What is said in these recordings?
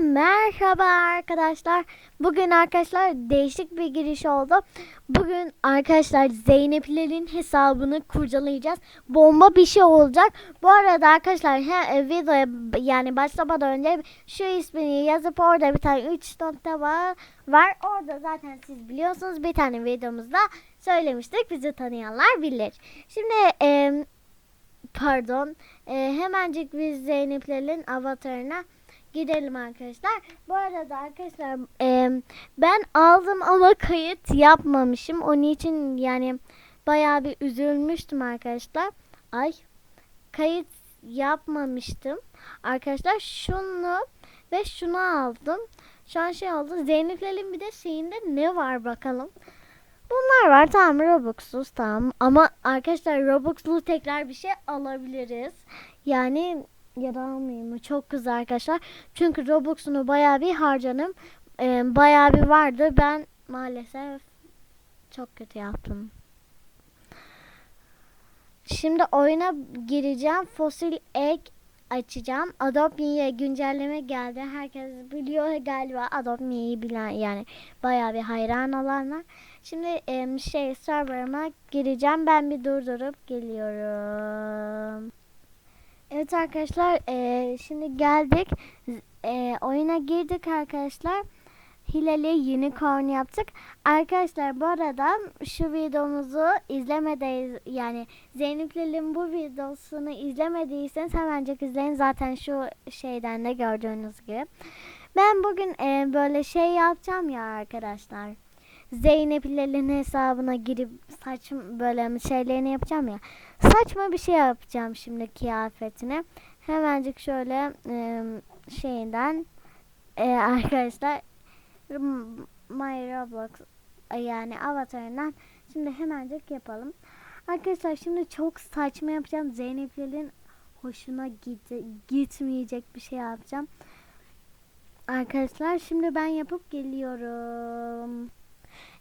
merhaba arkadaşlar. Bugün arkadaşlar değişik bir giriş oldu. Bugün arkadaşlar Zeynep'lerin hesabını kurcalayacağız. Bomba bir şey olacak. Bu arada arkadaşlar he, e, videoya yani başlamadan önce şu ismini yazıp orada bir tane 3 nokta var. var. Orada zaten siz biliyorsunuz bir tane videomuzda söylemiştik. Bizi tanıyanlar bilir. Şimdi em, pardon e, hemencik biz Zeynep'lerin avatarına gidelim arkadaşlar. Bu arada arkadaşlar e, ben aldım ama kayıt yapmamışım. Onun için yani bayağı bir üzülmüştüm arkadaşlar. Ay kayıt yapmamıştım. Arkadaşlar şunu ve şunu aldım. Şu an şey oldu. Zeynep'lerin bir de şeyinde ne var bakalım. Bunlar var tamam Robux'uz tamam ama arkadaşlar Robux'lu tekrar bir şey alabiliriz. Yani ya da almayayım mı? Çok güzel arkadaşlar. Çünkü Robux'unu bayağı bir harcadım. Ee, bayağı bir vardı. Ben maalesef çok kötü yaptım. Şimdi oyuna gireceğim. Fosil Egg açacağım. Adopt Me'ye güncelleme geldi. Herkes biliyor galiba Adopt Me'yi bilen yani bayağı bir hayran olanlar. Şimdi şey serverıma gireceğim. Ben bir durdurup geliyorum. Evet arkadaşlar eee, şimdi geldik. Eee, oyuna girdik arkadaşlar. Hileli unicorn yaptık. Arkadaşlar bu arada şu videomuzu izlemediyiz yani Zeynep'lerin bu videosunu izlemediyseniz hemencik izleyin zaten şu şeyden de gördüğünüz gibi. Ben bugün eee, böyle şey yapacağım ya arkadaşlar. Zeynep'lerin hesabına girip saçma böyle şeylerini yapacağım ya. Saçma bir şey yapacağım şimdi kıyafetine. Hemencik şöyle e, şeyden e, arkadaşlar My Roblox e, yani avatarından şimdi hemencik yapalım. Arkadaşlar şimdi çok saçma yapacağım. Zeynep'lerin hoşuna git gitmeyecek bir şey yapacağım. Arkadaşlar şimdi ben yapıp geliyorum.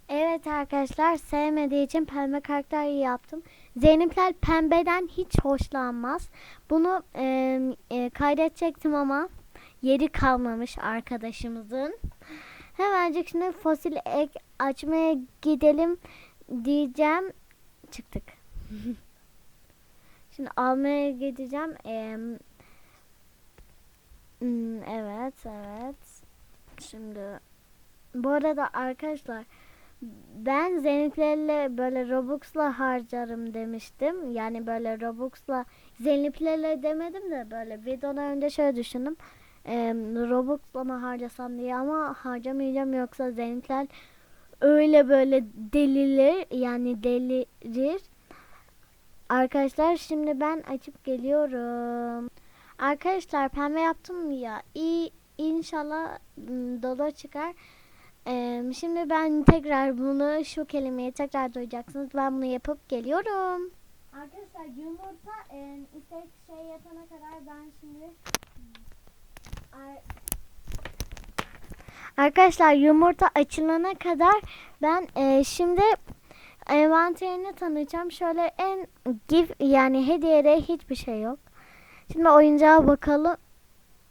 Evet arkadaşlar sevmediği için pembe karakter yaptım. Zeynepler pembeden hiç hoşlanmaz. Bunu e, e, kaydedecektim ama yeri kalmamış arkadaşımızın. Hemencik şimdi fosil ek açmaya gidelim diyeceğim. Çıktık. şimdi almaya gideceğim. E, hmm, evet evet. Şimdi bu arada arkadaşlar ben Zeynep'lerle böyle Robux'la harcarım demiştim. Yani böyle Robux'la Zeynep'lerle demedim de böyle videodan önce şöyle düşündüm. Ee, Robux'la mı harcasam diye ama harcamayacağım yoksa Zeynep'ler öyle böyle delilir yani delirir. Arkadaşlar şimdi ben açıp geliyorum. Arkadaşlar pembe yaptım ya. İyi inşallah m, dolu çıkar. Ee, şimdi ben tekrar bunu şu kelimeyi tekrar duyacaksınız. Ben bunu yapıp geliyorum. Arkadaşlar yumurta e, istek şey yapana kadar ben şimdi Arkadaşlar yumurta açılana kadar ben e, şimdi envanterini tanıyacağım. Şöyle en gift yani hediyede hiçbir şey yok. Şimdi oyuncağa bakalım.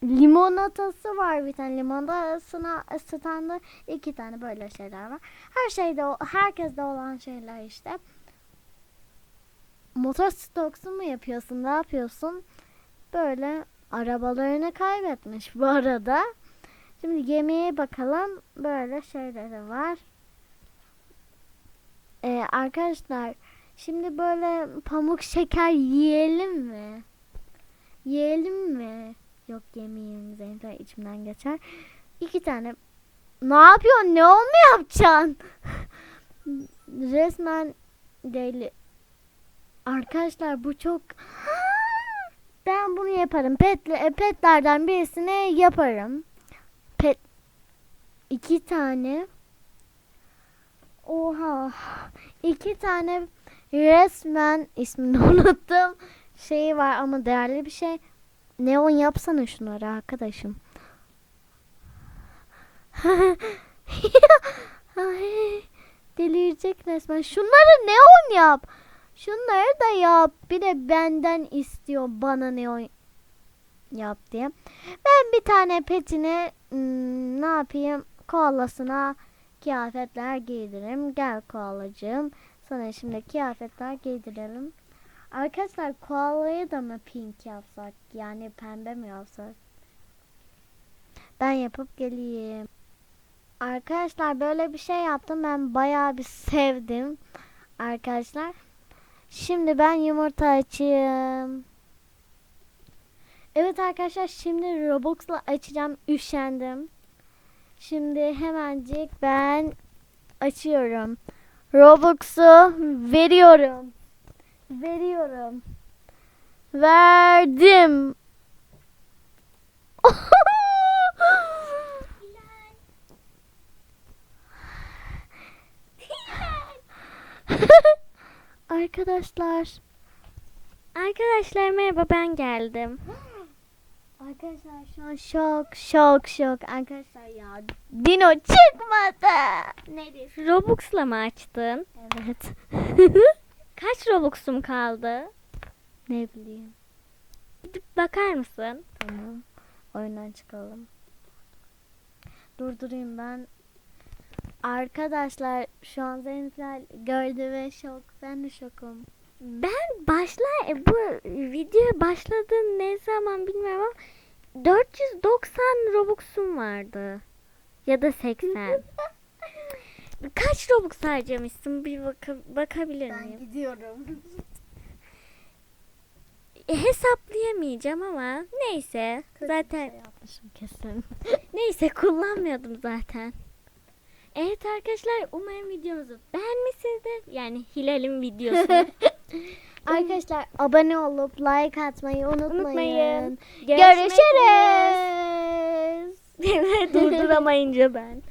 Limonatası var bir tane limonatasına standı iki tane böyle şeyler var. Her şeyde herkeste olan şeyler işte. Motor stoksu mu yapıyorsun? Ne yapıyorsun? Böyle arabalarını kaybetmiş bu arada. Şimdi yemeğe bakalım. Böyle şeyleri var. Ee, arkadaşlar şimdi böyle pamuk şeker yiyelim mi? Yiyelim mi? Yok yemeyelim Zeynep içimden geçer. İki tane. Ne yapıyorsun? Ne olma yapacaksın? Resmen deli. Arkadaşlar bu çok ben bunu yaparım. Pet, e, petlerden birisini yaparım. Pet iki tane. Oha. iki tane resmen ismini unuttum. Şeyi var ama değerli bir şey. Neon yapsana şunları arkadaşım. Delirecek resmen. Şunları neon yap. Şunları da yap. Bir de benden istiyor bana neon yap diye. Ben bir tane petine hmm, ne yapayım koalasına kıyafetler giydiririm. Gel koalacığım. Sana şimdi kıyafetler giydirelim. Arkadaşlar koalayı da mı pink yapsak? Yani pembe mi yapsak? Ben yapıp geleyim. Arkadaşlar böyle bir şey yaptım. Ben bayağı bir sevdim. Arkadaşlar. Şimdi ben yumurta açayım. Evet arkadaşlar şimdi Robux'la açacağım. Üşendim. Şimdi hemencik ben açıyorum. Robux'u veriyorum. Veriyorum. Verdim. Arkadaşlar. Arkadaşlar merhaba ben geldim. Arkadaşlar şu an şok şok şok. Arkadaşlar ya Dino çıkmadı. Nedir? Robux'la mı açtın? Evet. Kaç Robux'um kaldı? ne bileyim. Gidip bakar mısın? Tamam. Oyundan çıkalım. Durdurayım ben. Arkadaşlar şu an Zeynepler gördü ve şok. Ben de şokum. Ben başla e, bu video başladı ne zaman bilmiyorum ama 490 Robux'um vardı. Ya da 80. Kaç Robux harcamışsın? Bir baka- bakabilir miyim? gidiyorum. E, hesaplayamayacağım ama neyse. Zaten şey yapmışım kesin. Neyse kullanmıyordum zaten. Evet arkadaşlar umarım videomuzu beğenmişsinizdir. Yani Hilal'in videosunu. Arkadaşlar abone olup like atmayı unutmayın. Unutmayın. Görüşürüz. Durduramayınca ben.